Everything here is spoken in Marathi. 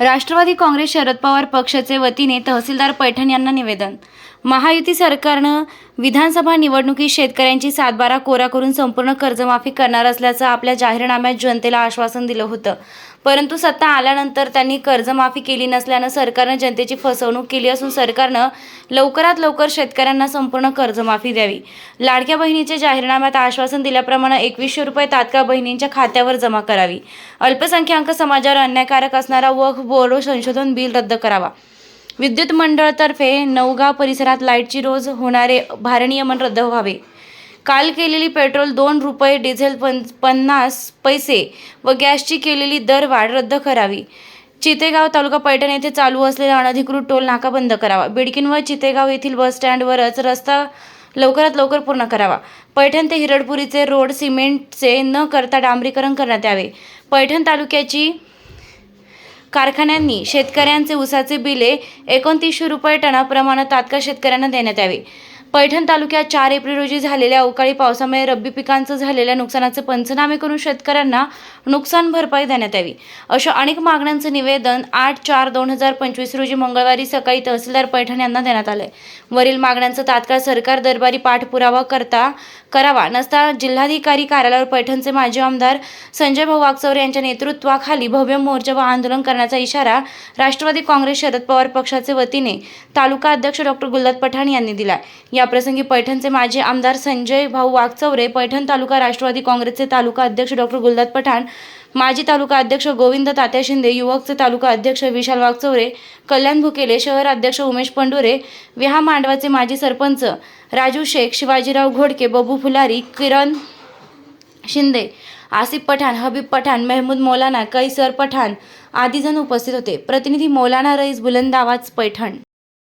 राष्ट्रवादी काँग्रेस शरद पवार पक्षाचे वतीने तहसीलदार पैठण यांना निवेदन महायुती सरकारनं विधानसभा निवडणुकीत शेतकऱ्यांची सातबारा कोरा करून संपूर्ण कर्जमाफी करणार असल्याचं आपल्या जाहीरनाम्यात जनतेला आश्वासन दिलं होतं. परंतु सत्ता आल्यानंतर त्यांनी कर्जमाफी केली नसल्यानं सरकारनं जनतेची फसवणूक केली असून सरकारनं लवकरात लवकर शेतकऱ्यांना संपूर्ण कर्जमाफी द्यावी. लाडक्या बहिणीच्या जाहीरनाम्यात आश्वासन दिल्याप्रमाणे एकवीसशे रुपये तात्काळ बहिणींच्या खात्यावर जमा करावी. अल्पसंख्याक समाजावर अन्यायकारक असणारा वक्फ बोर्ड संशोधन बिल रद्द करावा. विद्युत मंडळातर्फे नवगाव परिसरात लाईटची रोज होणारे भारनियमन रद्द व्हावे. काल केलेली पेट्रोल दोन रुपये डिझेल पन पन्नास पैसे व गॅसची केलेली दरवाढ रद्द करावी. चितेगाव तालुका पैठण येथे चालू असलेला अनधिकृत टोल नाका बंद करावा. बिडकिन व चितेगाव येथील बस स्टँडवरच रस्ता लवकरात लवकर पूर्ण करावा. पैठण ते हिरडपुरीचे रोड सिमेंटचे न करता डांबरीकरण करण्यात यावे. पैठण तालुक्याची कारखान्यांनी शेतकऱ्यांचे उसाचे बिले एकोणतीसशे रुपये टनाप्रमाणे तात्काळ शेतकऱ्यांना देण्यात यावे. पैठण तालुक्यात चार एप्रिल रोजी झालेल्या अवकाळी पावसामुळे रब्बी पिकांचं झालेल्या नुकसानाचे पंचनामे करून शेतकऱ्यांना नुकसान भरपाई देण्यात यावी. अशा अनेक मागण्यांचं निवेदन आठ चार दोन हजार पंचवीस रोजी मंगळवारी सकाळी तहसीलदार पैठण यांना देण्यात आले वरील मागण्यांचा तात्काळ सरकार दरबारी पाठपुरावा करता करावा नसता जिल्हाधिकारी कार्यालयावर पैठणचे माजी आमदार संजय भाऊ वागचौरे यांच्या नेतृत्वाखाली भव्य मोर्चा व आंदोलन करण्याचा इशारा राष्ट्रवादी काँग्रेस शरद पवार पक्षाचे वतीने तालुका अध्यक्ष डॉक्टर गुल्लत पठाण यांनी दिला याप्रसंगी पैठणचे माजी आमदार संजय भाऊ वागचौरे पैठण तालुका राष्ट्रवादी काँग्रेसचे तालुका अध्यक्ष डॉक्टर गुलदात पठाण माजी तालुका अध्यक्ष गोविंद तात्या शिंदे युवकचे तालुका अध्यक्ष विशाल वागचौरे कल्याण भुकेले शहर अध्यक्ष उमेश पंडुरे विहा मांडवाचे माजी सरपंच राजू शेख शिवाजीराव घोडके बबू फुलारी किरण शिंदे आसिफ पठाण हबीब पठाण मेहमूद मौलाना कैसर पठाण आदी जण उपस्थित होते. प्रतिनिधी मौलाना रईस बुलंद आवाज पैठण.